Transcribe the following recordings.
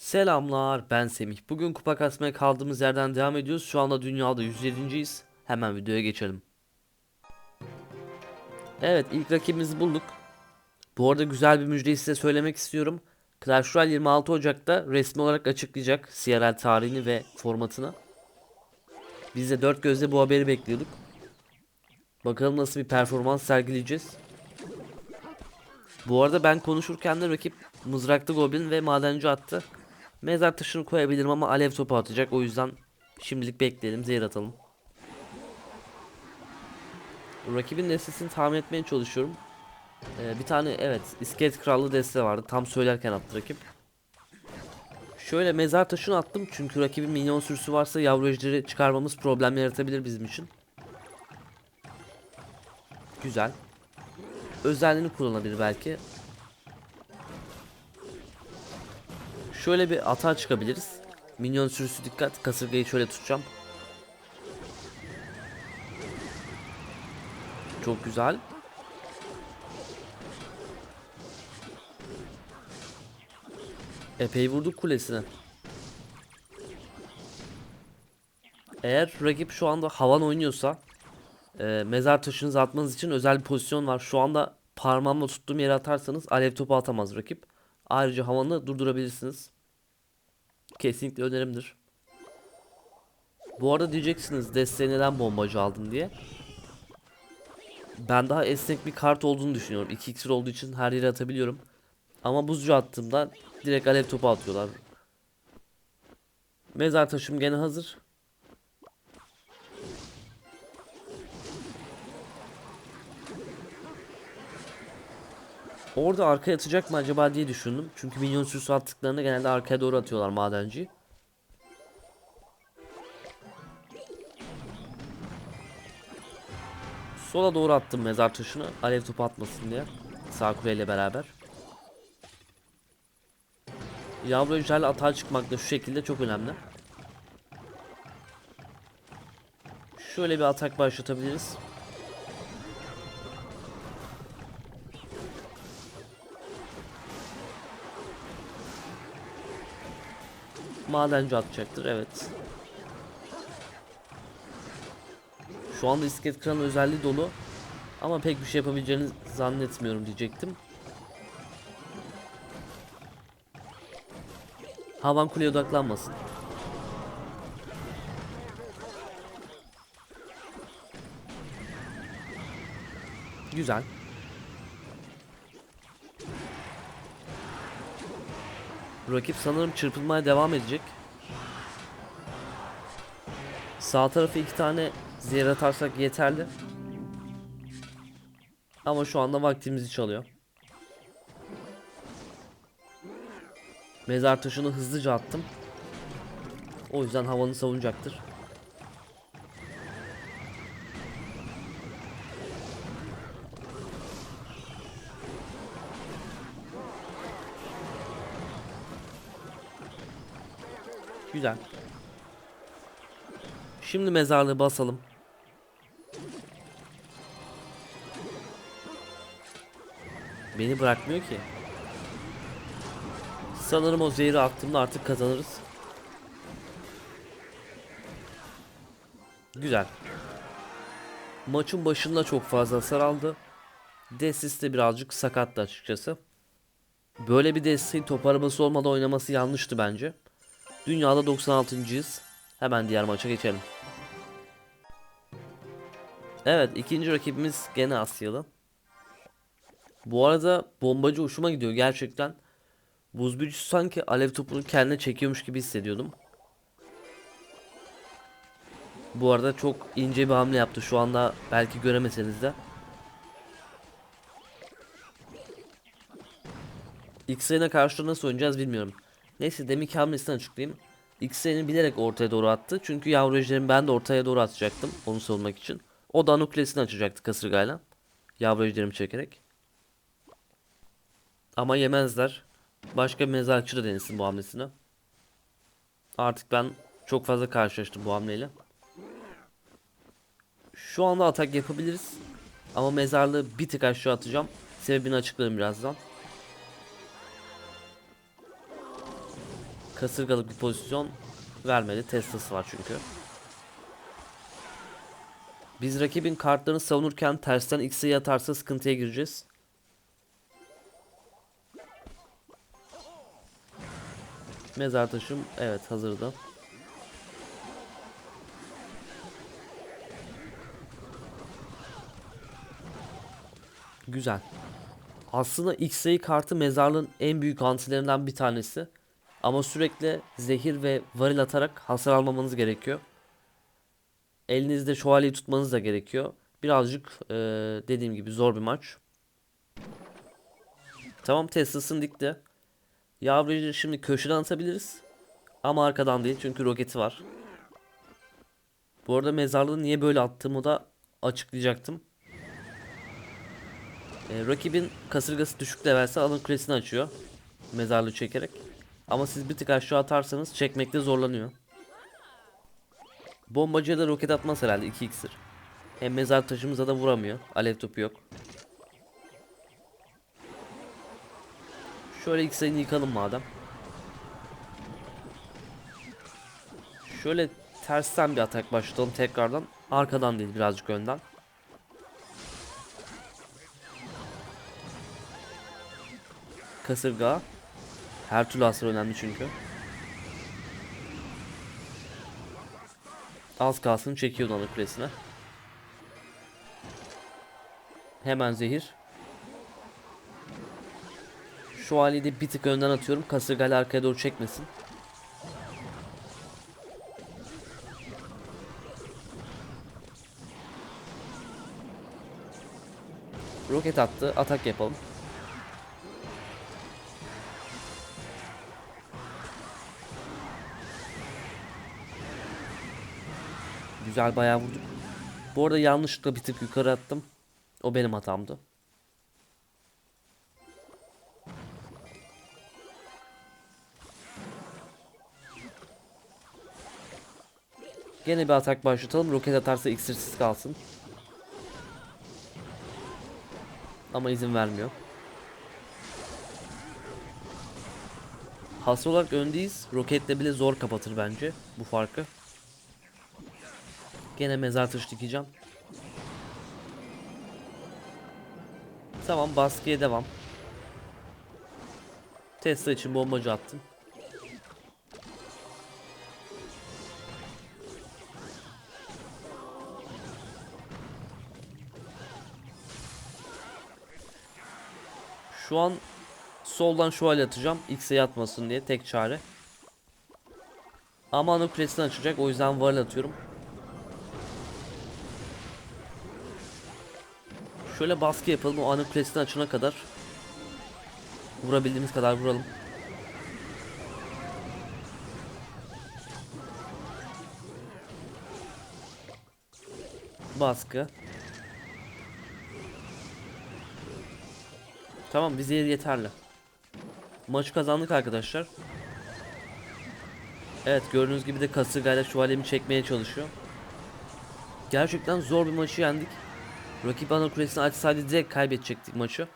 Selamlar ben Semih. Bugün kupa kasmaya kaldığımız yerden devam ediyoruz. Şu anda dünyada 107.yiz. Hemen videoya geçelim. Evet ilk rakibimizi bulduk. Bu arada güzel bir müjdeyi size söylemek istiyorum. Clash Royale 26 Ocak'ta resmi olarak açıklayacak CRL tarihini ve formatını. Biz de dört gözle bu haberi bekliyorduk. Bakalım nasıl bir performans sergileyeceğiz. Bu arada ben konuşurken de rakip mızraklı goblin ve madenci attı. Mezar taşını koyabilirim ama alev topu atacak. O yüzden şimdilik bekleyelim. Zehir atalım. Rakibin destesini tahmin etmeye çalışıyorum. Ee, bir tane evet iskelet krallı deste vardı. Tam söylerken attı rakip. Şöyle mezar taşını attım çünkü rakibin minyon sürüsü varsa yavru ejderi çıkarmamız problem yaratabilir bizim için. Güzel. Özelliğini kullanabilir belki. Şöyle bir atağa çıkabiliriz. Minyon sürüsü dikkat. Kasırgayı şöyle tutacağım. Çok güzel. Epey vurduk kulesine. Eğer rakip şu anda havan oynuyorsa e, mezar taşınızı atmanız için özel bir pozisyon var. Şu anda parmağımla tuttuğum yere atarsanız alev topu atamaz rakip. Ayrıca havanı durdurabilirsiniz. Kesinlikle önerimdir. Bu arada diyeceksiniz desteğe neden bombacı aldın diye. Ben daha esnek bir kart olduğunu düşünüyorum. 2 iksir olduğu için her yere atabiliyorum. Ama buzcu attığımda direkt alev topu atıyorlar. Mezar taşım gene hazır. Orada arkaya atacak mı acaba diye düşündüm. Çünkü minyon sürüsü attıklarında genelde arkaya doğru atıyorlar madenci. Sola doğru attım mezar taşını. Alev topu atmasın diye. Sağ kuleyle beraber. Yavru ejderle atağa çıkmak da şu şekilde çok önemli. Şöyle bir atak başlatabiliriz. Madenci atacaktır evet. Şu anda iskelet kranı özelliği dolu. Ama pek bir şey yapabileceğini zannetmiyorum diyecektim. Havan kuleye odaklanmasın. Güzel. Rakip sanırım çırpılmaya devam edecek. Sağ tarafı iki tane zehir atarsak yeterli. Ama şu anda vaktimizi çalıyor. Mezar taşını hızlıca attım. O yüzden havanı savunacaktır. Güzel. Şimdi mezarlığı basalım. Beni bırakmıyor ki. Sanırım o zehri attığımda artık kazanırız. Güzel. Maçın başında çok fazla hasar aldı. Desis de birazcık sakattı açıkçası. Böyle bir desteğin top arabası olmadan oynaması yanlıştı bence. Dünyada 96.'yız. Hemen diğer maça geçelim. Evet ikinci rakibimiz gene Asyalı. Bu arada bombacı hoşuma gidiyor gerçekten. Buz sanki alev topunu kendine çekiyormuş gibi hissediyordum. Bu arada çok ince bir hamle yaptı şu anda belki göremeseniz de. X-Ray'ine karşı nasıl oynayacağız bilmiyorum. Neyse deminki hamlesini açıklayayım. X-Ray'ini bilerek ortaya doğru attı. Çünkü yavru ejderimi ben de ortaya doğru atacaktım. Onu savunmak için. O da nuklesini açacaktı kasırgayla. Yavru ejderimi çekerek. Ama yemezler. Başka bir mezarcı da denesin bu hamlesini. Artık ben çok fazla karşılaştım bu hamleyle. Şu anda atak yapabiliriz. Ama mezarlığı bir tık aşağı atacağım. Sebebini açıklarım birazdan. Kasırgalık bir pozisyon vermedi. Tesla'sı var çünkü. Biz rakibin kartlarını savunurken tersten X'e atarsa sıkıntıya gireceğiz. Mezar taşım evet hazırda. Güzel. Aslında X-Ray kartı mezarlığın en büyük antilerinden bir tanesi. Ama sürekli zehir ve varil atarak hasar almamanız gerekiyor. Elinizde şövalyeyi tutmanız da gerekiyor. Birazcık eee, dediğim gibi zor bir maç. Tamam Tesla'sını dikti. Yavrucu şimdi köşeden atabiliriz. Ama arkadan değil çünkü roketi var. Bu arada mezarlığı niye böyle attığımı da açıklayacaktım. Ee, rakibin kasırgası düşük levelse alın kulesini açıyor. Mezarlığı çekerek. Ama siz bir tık aşağı atarsanız çekmekte zorlanıyor. Bombacıya da roket atmaz herhalde 2 iksir. Hem mezar taşımıza da vuramıyor. Alev topu yok. Şöyle X-Ray'ini yıkalım madem. Şöyle tersten bir atak başlatalım tekrardan. Arkadan değil birazcık önden. Kasırga. Her türlü hasar önemli çünkü. Az kalsın çekiyor ana kulesine. Hemen zehir. Şu haliyi bir tık önden atıyorum. Kasırgayla arkaya doğru çekmesin. Roket attı. Atak yapalım. Güzel bayağı vurduk. Bu arada yanlışlıkla bir tık yukarı attım. O benim hatamdı. Gene bir atak başlatalım. Roket atarsa iksirsiz kalsın. Ama izin vermiyor. Hasır olarak öndeyiz. Roketle bile zor kapatır bence bu farkı. Gene mezar taşı dikeceğim. Tamam baskıya devam. Tesla için bombacı attım. Şu an soldan şövalye atacağım. X'e yatmasın diye tek çare. Ama ana açacak o yüzden varil atıyorum. Şöyle baskı yapalım o ana kulesini açana kadar. Vurabildiğimiz kadar vuralım. Baskı. Tamam bize yeterli. Maçı kazandık arkadaşlar. Evet gördüğünüz gibi de kasırgayla şövalyemi çekmeye çalışıyor. Gerçekten zor bir maçı yendik. Rakip ana kulesini açsaydı direkt kaybedecektik maçı.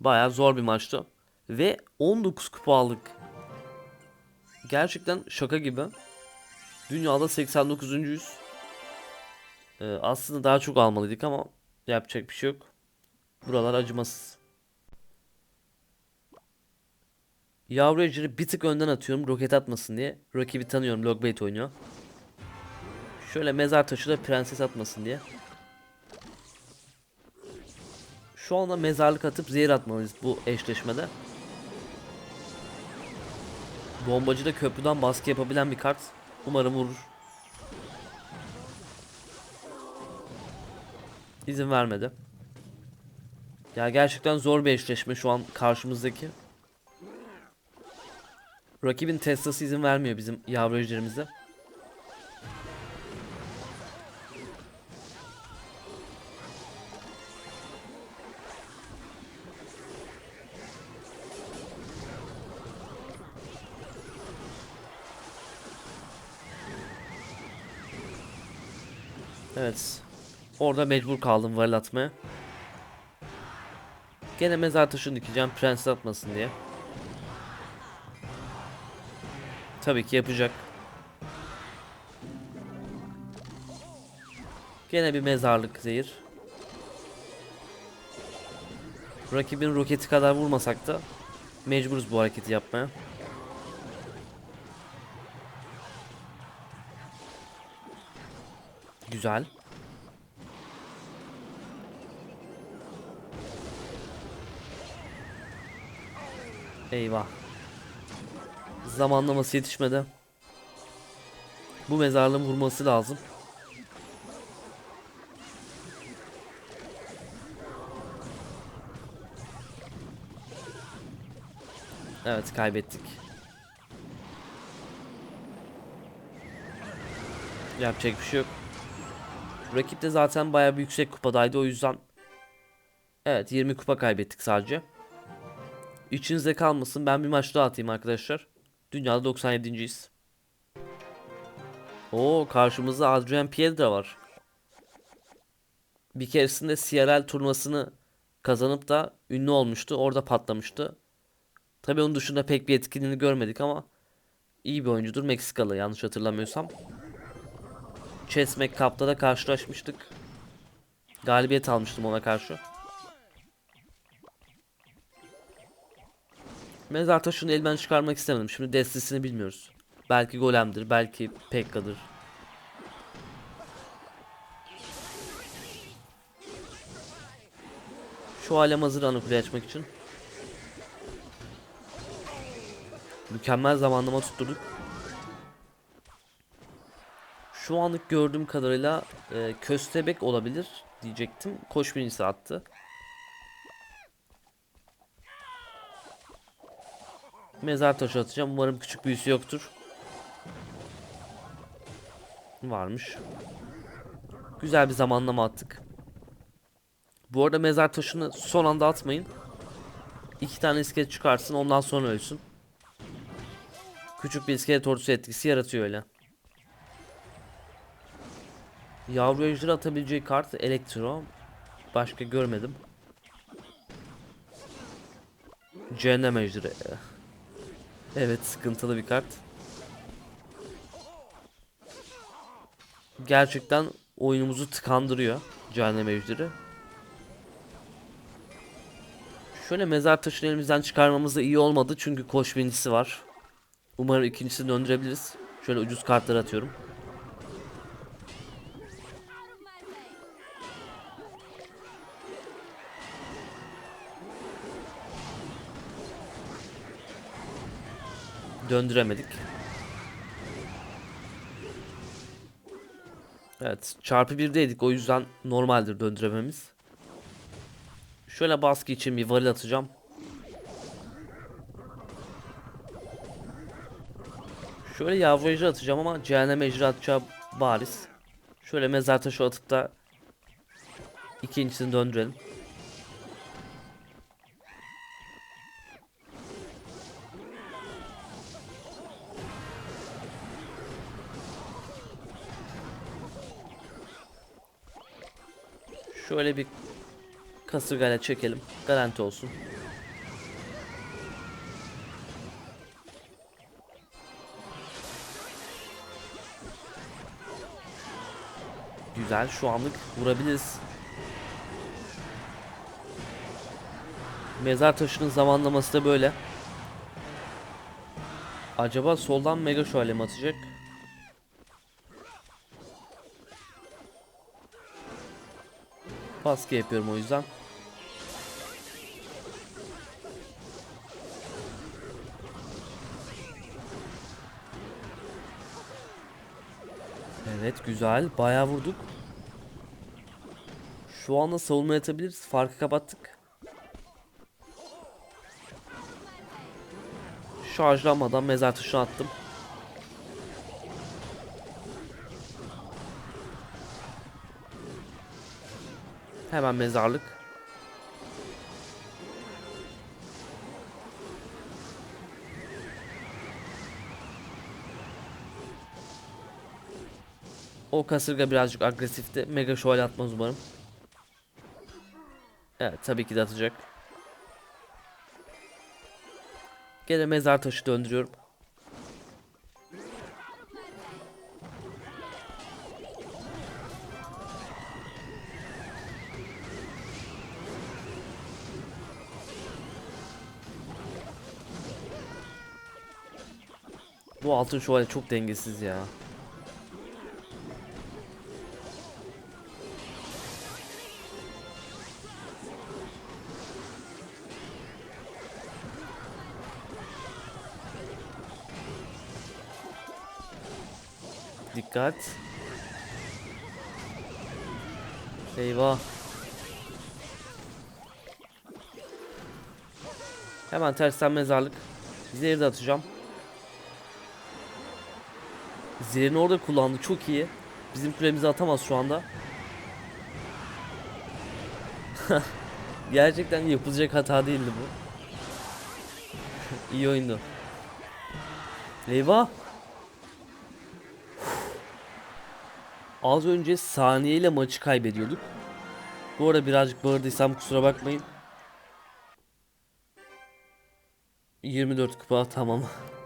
Baya zor bir maçtı. Ve 19 kupa aldık. Gerçekten şaka gibi. Dünyada 89. yüz. Ee, aslında daha çok almalıydık ama yapacak bir şey yok. Buralar acımasız. Yavru ejderi bir tık önden atıyorum roket atmasın diye. Rakibi tanıyorum logbait oynuyor. Şöyle mezar taşı da prenses atmasın diye. Şu anda mezarlık atıp zehir atmalıyız bu eşleşmede. Bombacı da köprüden baskı yapabilen bir kart. Umarım vurur. İzin vermedi. Ya gerçekten zor bir eşleşme şu an karşımızdaki. Rakibin Tesla'sı izin vermiyor bizim yavru ejderimize. Evet. Orada mecbur kaldım varil atmaya. Gene mezar taşını dikeceğim prens atmasın diye. Tabii ki yapacak. Gene bir mezarlık zehir. Rakibin roketi kadar vurmasak da mecburuz bu hareketi yapmaya. Güzel. Eyvah. Zamanlaması yetişmedi. Bu mezarlığın vurması lazım. Evet kaybettik. Yapacak bir şey yok. Rakip de zaten bayağı bir yüksek kupadaydı o yüzden Evet 20 kupa kaybettik sadece. İçinizde kalmasın ben bir maç daha atayım arkadaşlar. Dünyada 97.yiz. Oo karşımızda Adrian Piedra var. Bir keresinde CRL turnuvasını kazanıp da ünlü olmuştu. Orada patlamıştı. Tabii onun dışında pek bir etkinliğini görmedik ama iyi bir oyuncudur. Meksikalı yanlış hatırlamıyorsam. Chessmack Cup'ta da karşılaşmıştık. Galibiyet almıştım ona karşı. Mezar taşını elden çıkarmak istemedim. Şimdi destesini bilmiyoruz. Belki Golem'dir, belki Pekka'dır. Şu alem hazır kuleyi açmak için. Mükemmel zamanlama tutturduk. Şu anlık gördüğüm kadarıyla e, köstebek olabilir diyecektim. Koş birincisi attı. Mezar taşı atacağım. Umarım küçük büyüsü yoktur. Varmış. Güzel bir zamanlama attık. Bu arada mezar taşını son anda atmayın. İki tane iskelet çıkarsın ondan sonra ölsün. Küçük bir iskelet ordusu etkisi yaratıyor öyle. Yavru ejderi atabileceği kart elektro. Başka görmedim. Cehennem ejderi. Evet sıkıntılı bir kart. Gerçekten oyunumuzu tıkandırıyor Cehennem ejderi. Şöyle mezar taşını elimizden çıkarmamız da iyi olmadı çünkü koş birincisi var. Umarım ikincisini döndürebiliriz. Şöyle ucuz kartlar atıyorum. Döndüremedik. Evet çarpı birdeydik o yüzden normaldir döndürememiz. Şöyle baskı için bir varil atacağım. Şöyle yavru ejder atacağım ama cehennem ejder atacağı bariz. Şöyle mezar taşı atıp da ikincisini döndürelim. Şöyle bir kasırgayla çekelim. Garanti olsun. Güzel şu anlık vurabiliriz. Mezar taşının zamanlaması da böyle. Acaba soldan mega şöyle mi atacak? Baskı yapıyorum o yüzden. Evet güzel. Bayağı vurduk. Şu anda savunma yatabiliriz. Farkı kapattık. Şarjlanmadan mezar taşına attım. Hemen mezarlık. O kasırga birazcık agresifti. Mega şövalye atmaz umarım. Evet tabii ki de atacak. Gene mezar taşı döndürüyorum. Altın şövalye çok dengesiz ya. Dikkat. Eyvah. Hemen tersten mezarlık. Zehri de atacağım. Zehrini orada kullandı. Çok iyi. Bizim kulemizi atamaz şu anda. Gerçekten yapılacak hata değildi bu. iyi oyundu. Eyvah. Az önce saniyeyle maçı kaybediyorduk. Bu arada birazcık bağırdıysam kusura bakmayın. 24 kupa tamam.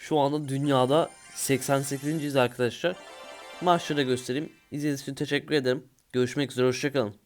Şu anda dünyada 88.yiz arkadaşlar. Maçları göstereyim. İzlediğiniz için teşekkür ederim. Görüşmek üzere hoşçakalın.